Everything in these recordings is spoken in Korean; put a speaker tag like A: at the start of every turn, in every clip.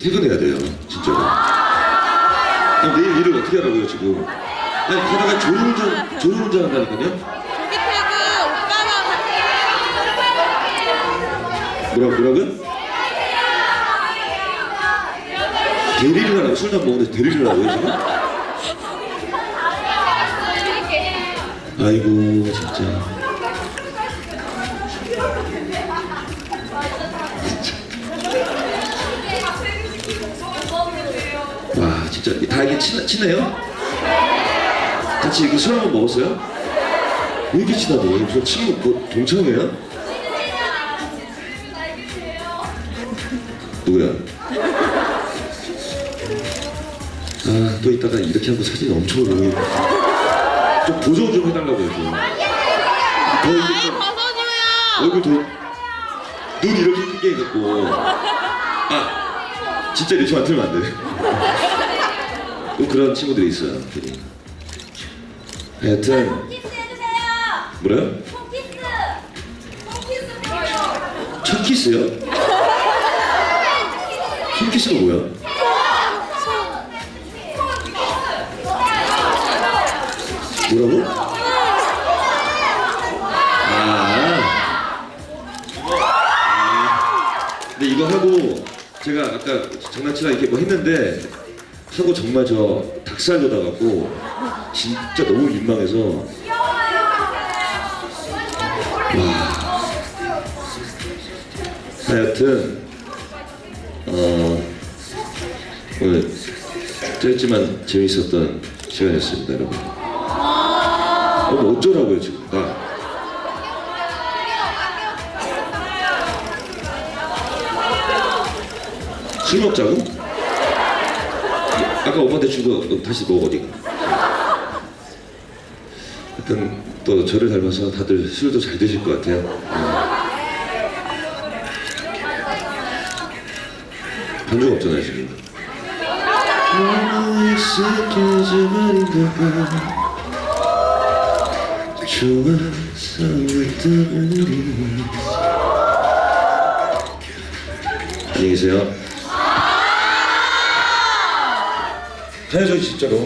A: 퇴근해야 돼요, 진짜로. 그럼 내일 일을 어떻게 하라고요, 지금? 아니, 가다가 졸음운전, 졸음운전 한다니까요?
B: 조기 퇴근 오빠가
A: 뭐라고, 뭐라고요? 대리를 하라고, 술도 안 먹는데 대리를 하라고요, 지금? 아이고, 진짜. 와, 진짜 다 이게 친, 친해요? 같이 이렇게 술 한번 먹었어요? 왜 이렇게 친하대? 무슨 친구, 뭐, 동창이에요? 누구야? 아, 또 이따가 이렇게 하고 사진 엄청 올라오고. 좀 보정 좀 해달라고요, 좀. 더 이렇게 좀, 얼굴 더, 눈 이렇게 크게 해갖고. 아, 진짜 이렇게 만들면 안 돼. 또 그런 친구들이 있어요. 하여튼. 뭐래요? 첫 키스요? 첫 키스가 뭐야? 뭐라고? 아. 아. 근데 이거 하고 제가 아까 장난치다 이렇게 뭐 했는데 하고 정말 저 닭살 돋아갖고 진짜 너무 민망해서. 하여튼 어, 오늘 짧지만 재밌었던 시간이었습니다 여러분. 어, 뭐 어쩌라고요 지금? 나 술 먹자고? 아까 오빠한테 너 다시 먹어 어디? 하여튼 또 저를 닮아서 다들 술도 잘 드실 것 같아요. 반주가 없잖아요 지금. 안녕히 계세요 가야죠 진짜로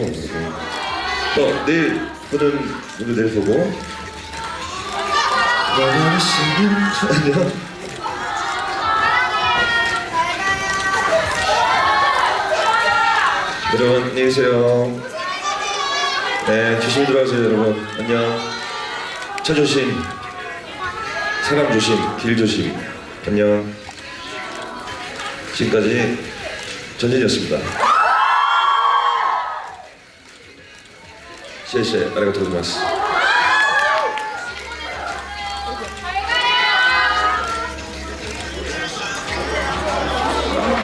A: 또 내일 보는 분들 내일 보고 안녕 여러분 안녕히 계세요. 네 조심히 들어가세요 여러분 안녕. 차 조심, 사람 조심, 길 조심. 안녕. 지금까지 전진이었습니다. 시에시에 아리가토 고마스.